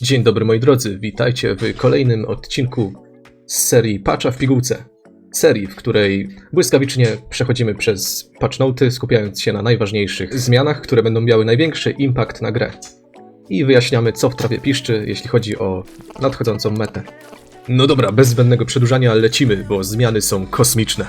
Dzień dobry moi drodzy, witajcie w kolejnym odcinku z serii Patcha w pigułce. Serii, w której błyskawicznie przechodzimy przez patchnoty, skupiając się na najważniejszych zmianach, które będą miały największy impact na grę. I wyjaśniamy, co w trawie piszczy, jeśli chodzi o nadchodzącą metę. No dobra, bez zbędnego przedłużania lecimy, bo zmiany są kosmiczne.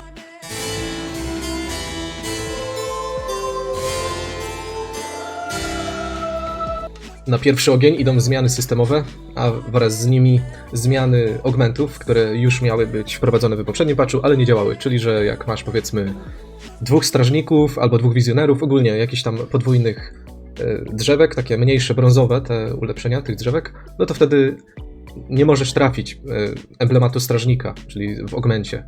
Na pierwszy ogień idą zmiany systemowe, a wraz z nimi zmiany augmentów, które już miały być wprowadzone w poprzednim patchu, ale nie działały. Czyli, że jak masz powiedzmy dwóch strażników albo dwóch wizjonerów, ogólnie jakichś tam podwójnych e, drzewek, takie mniejsze brązowe, te ulepszenia tych drzewek, no to wtedy nie możesz trafić e, emblematu strażnika, czyli w augmencie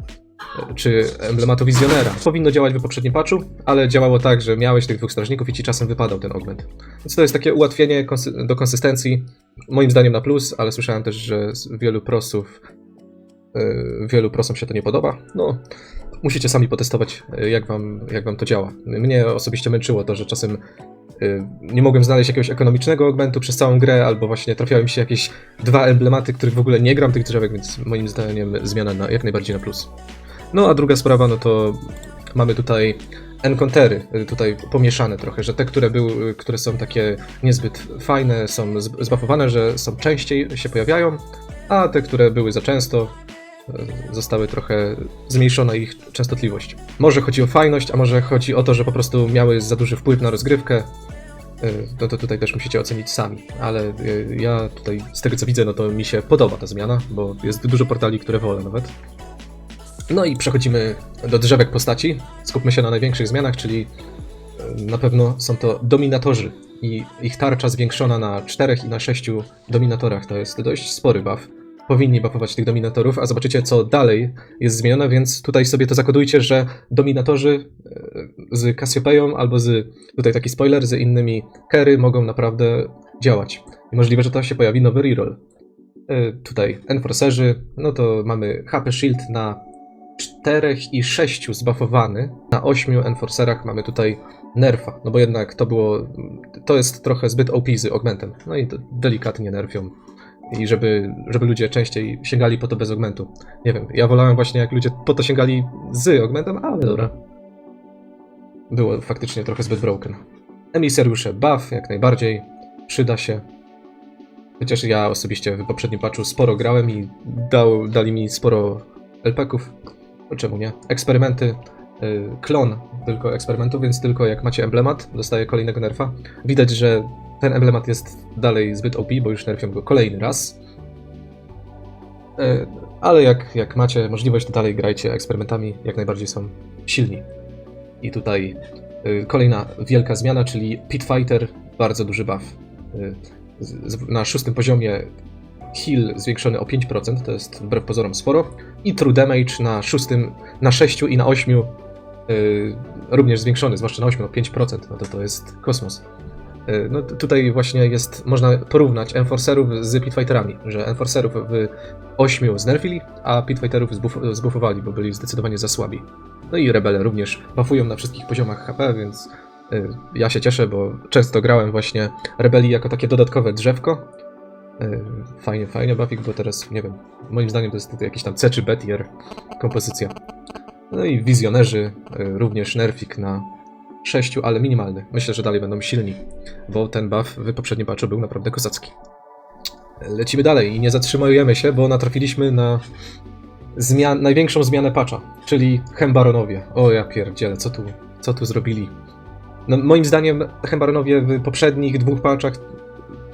czy emblematu wizjonera. Powinno działać w poprzednim patchu, ale działało tak, że miałeś tych dwóch strażników i ci czasem wypadał ten augment. Więc to jest takie ułatwienie konsy- do konsystencji, moim zdaniem na plus, ale słyszałem też, że wielu prosów, yy, wielu prosom się to nie podoba. No, musicie sami potestować, yy, jak wam, jak wam to działa. Mnie osobiście męczyło to, że czasem yy, nie mogłem znaleźć jakiegoś ekonomicznego augmentu przez całą grę, albo właśnie trafiały mi się jakieś dwa emblematy, których w ogóle nie gram tych drzewek, więc moim zdaniem zmiana na, jak najbardziej na plus. No a druga sprawa, no to mamy tutaj encountery, y, tutaj pomieszane trochę, że te, które były, które są takie niezbyt fajne, są zb- zbuffowane, że są częściej się pojawiają, a te, które były za często, y, zostały trochę zmniejszona ich częstotliwość. Może chodzi o fajność, a może chodzi o to, że po prostu miały za duży wpływ na rozgrywkę, y, no to tutaj też musicie ocenić sami, ale y, ja tutaj z tego co widzę, no to mi się podoba ta zmiana, bo jest dużo portali, które wolę nawet. No i przechodzimy do drzewek postaci. Skupmy się na największych zmianach, czyli e, na pewno są to dominatorzy i ich tarcza zwiększona na 4 i na 6 dominatorach. To jest dość spory buff. Powinni buffować tych dominatorów, a zobaczycie co dalej jest zmienione, więc tutaj sobie to zakodujcie, że dominatorzy e, z Cassiopeią albo z, tutaj taki spoiler, z innymi Kery mogą naprawdę działać. I możliwe, że to się pojawi nowy reroll. E, Tutaj Enforcerzy, no to mamy HP Shield na 4 i 6 zbuffowany. Na 8 Enforcerach mamy tutaj nerfa, no bo jednak to było, to jest trochę zbyt OP z augmentem. No i delikatnie nerfią. I żeby, żeby ludzie częściej sięgali po to bez augmentu. Nie wiem, ja wolałem właśnie jak ludzie po to sięgali z augmentem, ale dobra. Było faktycznie trochę zbyt broken. Emisariusze buff, jak najbardziej. Przyda się. Chociaż ja osobiście w poprzednim patchu sporo grałem i dał, dali mi sporo LP-ków. Czemu nie? Eksperymenty. y, Klon tylko eksperymentów, więc tylko jak macie emblemat, dostaje kolejnego nerfa. Widać, że ten emblemat jest dalej zbyt OP, bo już nerfią go kolejny raz. Y, Ale jak, jak macie możliwość, to dalej grajcie eksperymentami, jak najbardziej są silni. I tutaj y, kolejna wielka zmiana, czyli Pitfighter, bardzo duży buff. Na szóstym poziomie heal zwiększony o 5%, to jest wbrew pozorom sporo. I true damage na szóstym, na 6 i na 8 yy, również zwiększony, zwłaszcza na 8 o 5%, no to to jest kosmos. Yy, no tutaj właśnie jest, można porównać Enforcerów z Pitfighterami, że Enforcerów w 8 znerfili, a Pitfighterów zbuff, zbuffowali, bo byli zdecydowanie za słabi. No i rebele również buffują na wszystkich poziomach HP, więc yy, ja się cieszę, bo często grałem właśnie rebeli jako takie dodatkowe drzewko, Fajnie, fajnie Buffik, bo teraz, nie wiem, moim zdaniem to jest jakiś tam C czy B tier kompozycja. No i wizjonerzy, yy, również nerfik na 6, ale minimalny. Myślę, że dalej będą silni, bo ten buff w poprzednim patchu był naprawdę kozacki. Lecimy dalej i nie zatrzymujemy się, bo natrafiliśmy na zmian największą zmianę patcha, czyli Hembaronowie. O ja pierdzielę, co tu, co tu zrobili? No, moim zdaniem Hembaronowie w poprzednich dwóch patchach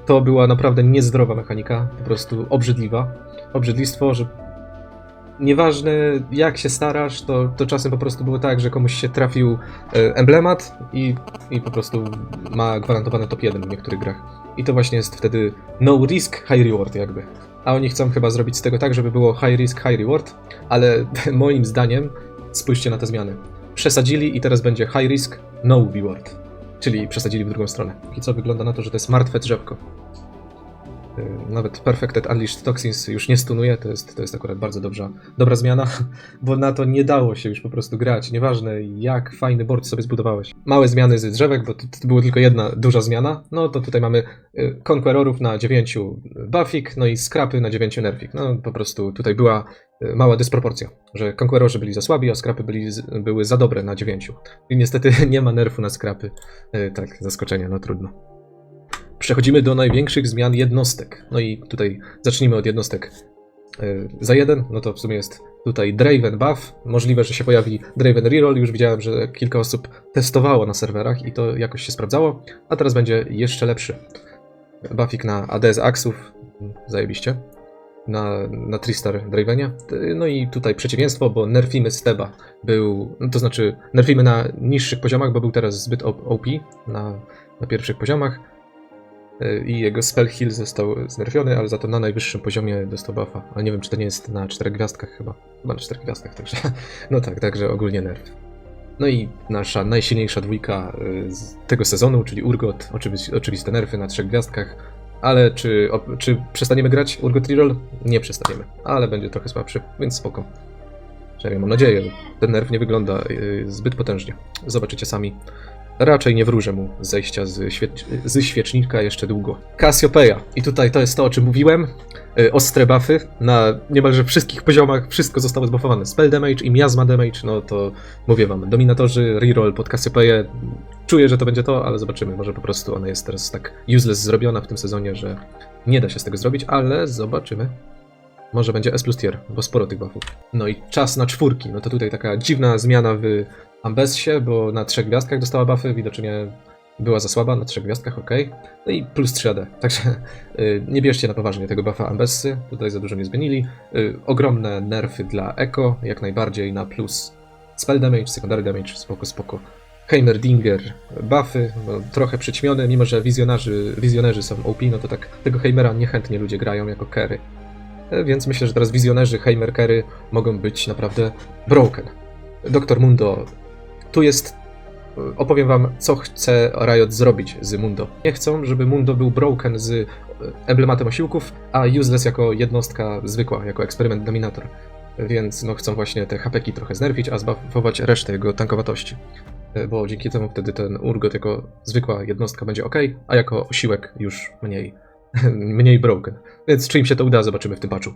to była naprawdę niezdrowa mechanika, po prostu obrzydliwa. Obrzydlistwo, że nieważne jak się starasz, to, to czasem po prostu było tak, że komuś się trafił e, emblemat i, i po prostu ma gwarantowany top 1 w niektórych grach. I to właśnie jest wtedy no risk, high reward jakby. A oni chcą chyba zrobić z tego tak, żeby było high risk, high reward, ale moim zdaniem, spójrzcie na te zmiany. Przesadzili i teraz będzie high risk, no reward. Czyli przesadzili w drugą stronę. I co wygląda na to, że to jest martwe drzewko. Y, Nawet Perfected Unleashed Toxins już nie stunuje, to jest, to jest akurat bardzo dobrza, dobra zmiana, bo na to nie dało się już po prostu grać, nieważne jak fajny board sobie zbudowałeś. Małe zmiany z drzewek, bo to, to była tylko jedna duża zmiana, no to tutaj mamy y, Conquerorów na 9 buffik, no i Scrapy na 9 nerfik. No po prostu tutaj była y, mała dysproporcja, że Conquerorzy byli za słabi, a Scrapy byli, były za dobre na 9. I niestety nie ma nerfu na Scrapy. Y, Tak, zaskoczenie, no trudno. Przechodzimy do największych zmian jednostek. No i tutaj zacznijmy od jednostek y, za jeden. No to w sumie jest tutaj Draven buff. Możliwe, że się pojawi Draven reroll. Już widziałem, że kilka osób testowało na serwerach i to jakoś się sprawdzało. A teraz będzie jeszcze lepszy. Buffik na AD z Axów. Zajebiście. Na, na Tristar Dravenia. No i tutaj przeciwieństwo, bo nerfimy Steba. Był, no to znaczy nerfimy na niższych poziomach, bo był teraz zbyt OP na, na pierwszych poziomach i jego spell heal został znerfiony, ale za to na najwyższym poziomie dostał buffa. Ale nie wiem, czy to nie jest na czterech gwiazdkach chyba. Chyba na czterech gwiazdkach, także no tak, także ogólnie nerf. No i nasza najsilniejsza dwójka y, z tego sezonu, czyli Urgot, oczywi- oczywiste nerfy na trzech gwiazdkach. Ale czy, o, czy przestaniemy grać Urgot Reroll? Nie przestaniemy, ale będzie trochę słabszy, więc spoko. Przynajmniej mam nadzieję, ten nerf nie wygląda y, zbyt potężnie. Zobaczycie sami. Raczej nie wróżę mu zejścia z, świecz z świecznika jeszcze długo. Cassiopeia. I tutaj to jest to, o czym mówiłem. Y, Ostre buffy na niemalże wszystkich poziomach. Wszystko zostało zbuffowane. Spell damage i miasma damage, no to mówię wam. Dominatorzy, reroll pod Cassiopeię. Czuję, że to będzie to, ale zobaczymy. Może po prostu ona jest teraz tak useless zrobiona w tym sezonie, że nie da się z tego zrobić, ale zobaczymy. Może będzie S plus tier, bo sporo tych buffów. No i czas na czwórki. No to tutaj taka dziwna zmiana w Ambessie, bo na trzech gwiazdkach dostała buffy, widocznie była za słaba, na trzech gwiazdkach, ok. No i plus 3AD, także y, nie bierzcie na poważnie tego buffa Ambessy, tutaj za dużo nie zmienili. Y, ogromne nerfy dla Echo, jak najbardziej na plus spell damage, secondary damage, spoko, spoko. Heimerdinger, buffy, trochę przyćmione, mimo że wizjonarzy, wizjonerzy są OP, no to tak tego Heimera niechętnie ludzie grają jako carry. E, Więc myślę, że teraz wizjonerzy Heimer Carry mogą być naprawdę broken. Doktor Mundo, tu jest. e, Opowiem wam, co chce Riot zrobić z Mundo. Nie chcą, żeby Mundo był broken z e, emblematem osiłków, a useless jako jednostka zwykła, jako eksperyment dominator. Więc no, chcą właśnie te hapeki trochę znerfić, a zbuffować resztę jego tankowatości. E, Bo dzięki temu wtedy ten Urgot jako zwykła jednostka będzie ok, a jako osiłek już mniej, mniej broken. Więc czy im się to uda, zobaczymy w tym patchu.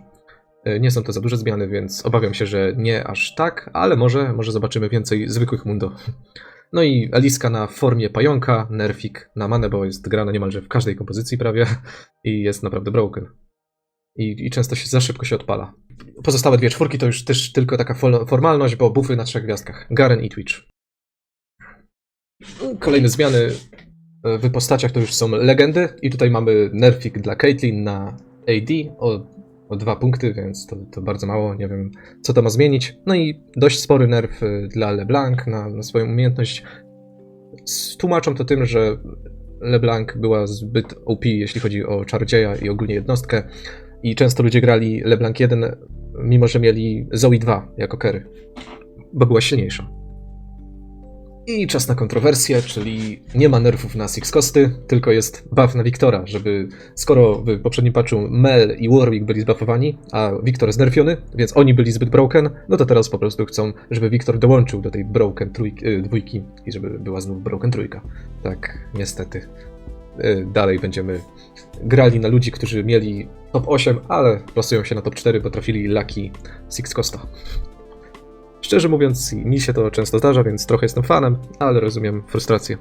E, Nie są to za duże zmiany, więc obawiam się, że nie aż tak, ale może, może zobaczymy więcej zwykłych mundo. No i Eliska na formie pająka, Nerfik na manę, bo jest grana niemalże w każdej kompozycji prawie i jest naprawdę broken. I, I często się za szybko się odpala. Pozostałe dwie czwórki to już też tylko taka formalność, bo bufy na trzech gwiazdkach. Garen i Twitch. Kolejne zmiany w postaciach to już są legendy i tutaj mamy nerfik dla Caitlyn na AD o, o dwa punkty, więc to, to bardzo mało, nie wiem co to ma zmienić. No i dość spory nerf y, dla LeBlanc na, na swoją umiejętność. Tłumaczą to tym, że LeBlanc była zbyt OP, jeśli chodzi o czarodzieja i ogólnie jednostkę i często ludzie grali LeBlanc 1, mimo że mieli Zoe 2 jako carry, bo była silniejsza. I czas na kontrowersję, czyli nie ma nerfów na Six Costy, tylko jest buff na Wiktora, żeby skoro w poprzednim patchu Mel i Warwick byli zbuffowani, a Wiktor znerfiony, więc oni byli zbyt broken, no to teraz po prostu chcą, żeby Wiktor dołączył do tej broken trójki, y, dwójki i żeby była znów broken trójka. Tak, niestety. Y, Dalej będziemy grali na ludzi, którzy mieli top 8, ale plasują się na top 4, bo trafili Lucky Six Costa. Szczerze mówiąc, mi się to często zdarza, więc trochę jestem fanem, ale rozumiem frustrację.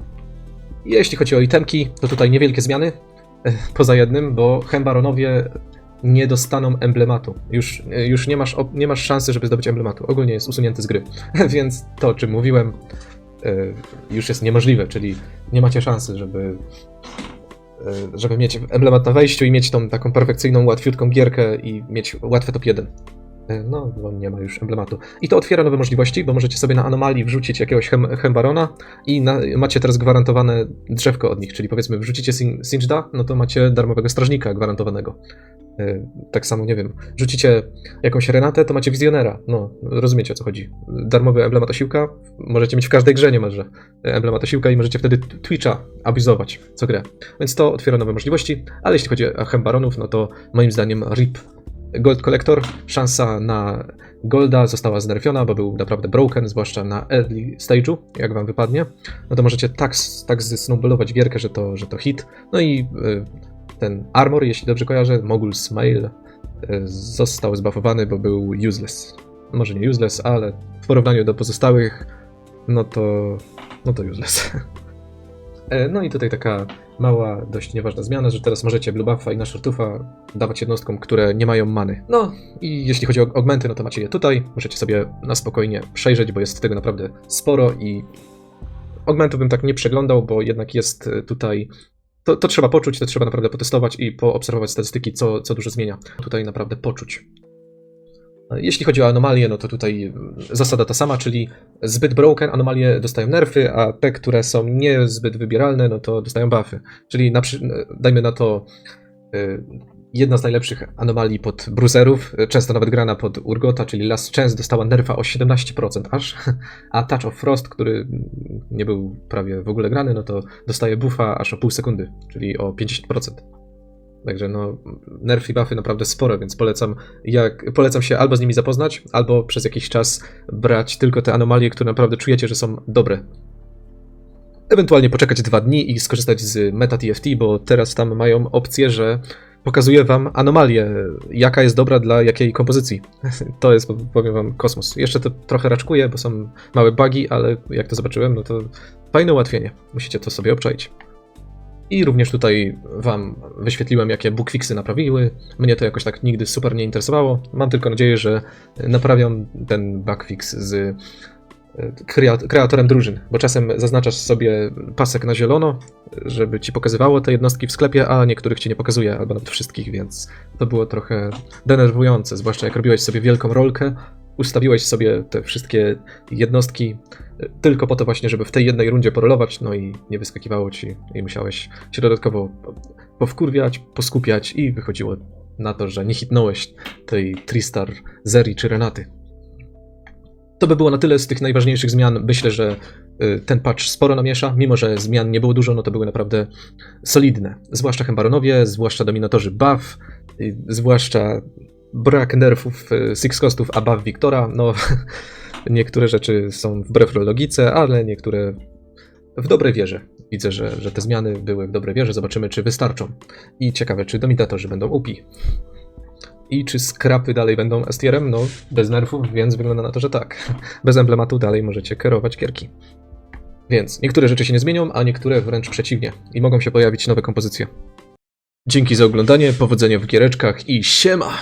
Jeśli chodzi o itemki, to tutaj niewielkie zmiany, poza jednym, bo Hembaronowie nie dostaną emblematu. Już, już nie, masz, nie masz szansy, żeby zdobyć emblematu. Ogólnie jest usunięty z gry. Więc to, o czym mówiłem, eh, już jest niemożliwe, czyli nie macie szansy, żeby, eh, żeby mieć emblemat na wejściu i mieć tą taką perfekcyjną, łatwiutką gierkę i mieć łatwy top 1. E, No, bo nie ma już emblematu. I to otwiera nowe możliwości, bo możecie sobie na anomalii wrzucić jakiegoś hem, Hembarona i na, macie teraz gwarantowane drzewko od nich, czyli powiedzmy wrzucicie Sin- Singeda, no to macie darmowego strażnika gwarantowanego. Y, Tak samo, nie wiem, rzucicie jakąś Renatę, to macie wizjonera. No, rozumiecie o co chodzi. Darmowy emblemat osiłka możecie mieć w każdej grze niemalże. Emblemat osiłka i możecie wtedy Twitcha abuzować co grę. Więc to otwiera nowe możliwości, ale jeśli chodzi o Hembaronów, no to moim zdaniem RIP. Gold Collector, szansa na Golda została znerfiona, bo był naprawdę broken, zwłaszcza na early stage'u, jak wam wypadnie. No to możecie tak, tak zesnowballować gierkę, że to, że to hit. No i y, ten armor, jeśli dobrze kojarzę, Mogul Smile, y, został zbuffowany, bo był useless. Może nie useless, ale w porównaniu do pozostałych, no to, no to useless. E, No i tutaj taka mała, dość nieważna zmiana, że teraz możecie Blue Buffa i na Shortufa dawać jednostkom, które nie mają many. No i jeśli chodzi o augmenty, no to macie je tutaj. Możecie sobie na spokojnie przejrzeć, bo jest tego naprawdę sporo i augmentów bym tak nie przeglądał, bo jednak jest e, tutaj to, to trzeba poczuć, to trzeba naprawdę potestować i poobserwować statystyki, co, co dużo zmienia. Tutaj naprawdę poczuć. Jeśli chodzi o anomalie, no to tutaj mm, zasada ta sama, czyli zbyt broken anomalie dostają nerfy, a te, które są niezbyt wybieralne, no to dostają buffy. Czyli na, przy- dajmy na to y, jedna z najlepszych anomalii pod bruiserów, y, często nawet grana pod Urgota, czyli Last Chance dostała nerfa o 17% aż, a Touch of Frost, który nie był prawie w ogóle grany, no to dostaje buffa aż o pół sekundy, czyli o 50%. Także no, nerf i buffy naprawdę sporo, więc polecam, jak, polecam się albo z nimi zapoznać, albo przez jakiś czas brać tylko te anomalie, które naprawdę czujecie, że są dobre. Ewentualnie poczekać dwa dni i skorzystać z Meta TFT, bo teraz tam mają opcję, że pokazuje wam anomalię, jaka jest dobra dla jakiej kompozycji. To jest, powiem wam, kosmos. Jeszcze to trochę raczkuje, bo są małe bugi, ale jak to zobaczyłem, no to fajne ułatwienie. Musicie to sobie obczaić. I również tutaj wam wyświetliłem, jakie bugfixy naprawiły. Mnie to jakoś tak nigdy super nie interesowało. Mam tylko nadzieję, że naprawią ten bugfix z e, krea- kreatorem drużyn, bo czasem zaznaczasz sobie pasek na zielono, żeby ci pokazywało te jednostki w sklepie, a niektórych ci nie pokazuje, albo nawet wszystkich, więc to było trochę denerwujące, zwłaszcza jak robiłeś sobie wielką rolkę, ustawiłeś sobie te wszystkie jednostki e, tylko po to właśnie, żeby w tej jednej rundzie porolować, no i nie wyskakiwało ci i musiałeś się dodatkowo po- powkurwiać, poskupiać i wychodziło na to, że nie hitnąłeś tej Tristar, Zeri czy Renaty. To by było na tyle z tych najważniejszych zmian. Myślę, że y, ten patch sporo namiesza, mimo że zmian nie było dużo, no to były naprawdę solidne. Zwłaszcza Hembaronowie, zwłaszcza Dominatorzy buff, zwłaszcza brak nerfów y, Six Costów, a buff Wiktora. No, niektóre rzeczy są wbrew logice, ale niektóre w dobrej wierze. Widzę, że, że te zmiany były w dobrej wierze. Zobaczymy, czy wystarczą. I ciekawe, czy Dominatorzy będą upi. I czy skrapy dalej będą S-tierem? No, bez nerfów, więc wygląda na to, że tak. Bez emblematu dalej możecie kierować gierki. Więc niektóre rzeczy się nie zmienią, a niektóre wręcz przeciwnie. I mogą się pojawić nowe kompozycje. Dzięki za oglądanie, powodzenia w giereczkach i siema!